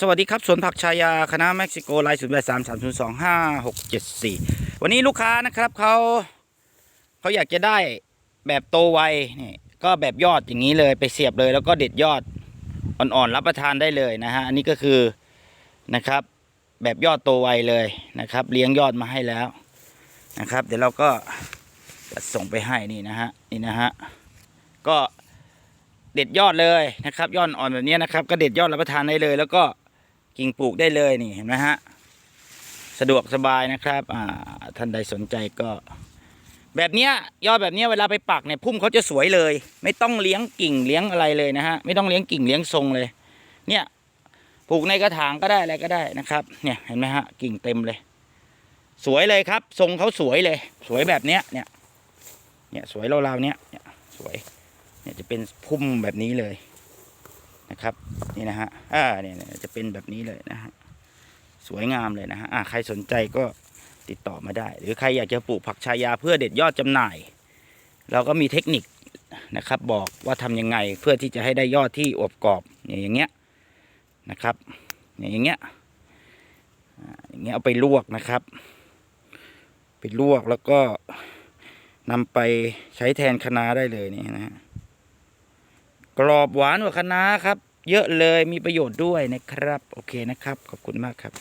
สวัสดีครับสวนผักชายาคณะเม็กซิโกไลน์ศูนย์แปดสามสามศูนย์สองห้าหกเจ็ดสี่วันนี้ลูกค้านะครับเขาเขาอยากจะได้แบบโตไวนี่ก็แบบยอดอย่างนี้เลยไปเสียบเลย แล้วก็เด็ดยอดอ่อนๆรับประทานได้เลยนะฮะอันนี้ก็คือนะครับ แบบยอดโตไวเลยนะครับ เลี้ยงยอดมาให้แล้วนะครับ เดี๋ยวเราก็จะส่งไปให้นี่นะฮะนี่นะฮะก็ เด็ดยอดเลยนะครับยอดอ่อนแบบนี้นะครับ ก็เด็ดยอดรับประทานได้เลย แล้วก็กิ่งปลูกได้เลยนี่เห็นไหมฮะสะดวกสบายนะครับอ่าท่านใดสนใจก็ แบบเนี้ยยอดแบบเนี้ยเวลาไปปักเนี่ยพุ่มเขาจะสวยเลย ไม่ต้องเลี้ยงกิ่งเลี้ยงอะไรเลยนะฮะไม่ต้องเลี้ยงกิ่งเลี้ยงทรงเลย เนี่ยปลูกในกระถางก็ได้อะไรก็ได้นะครับ เนี่ยเห็นไหมฮะกิ่งเต็มเลย สวยเลยครับ ทรงเขาสวยเลย สวยแบบเนี้ยเนี่ยเนี่ยสวยราวๆเนี้ยเนี่ยสวย เนี่ยจะเป็นพุ่มแบบนี้เลยนะครับนี่นะฮะอ่าเนี่ยจะเป็นแบบนี้เลยนะฮะสวยงามเลยนะฮะอ่าใครสนใจก็ติดต่อมาได้ หรือใครอยากจะปลูกผักชายาเพื่อเด็ดยอดจำหน่าย เราก็มีเทคนิคนะครับ บอกว่าทำยังไงเพื่อที่จะให้ได้ยอดที่อบกรอบเนี่ยอย่างเงี้ยนะครับเนี่ยอย่างเงี้ยอ่าอย่างเงี้ยเอาไปลวกนะครับ ไปลวกแล้วก็นำไปใช้แทนคะน้าได้เลยนี่นะฮะ กรอบหวานกว่าคะน้าครับ เยอะเลยมีประโยชน์ด้วยนะครับ โอเคนะครับ ขอบคุณมากครับ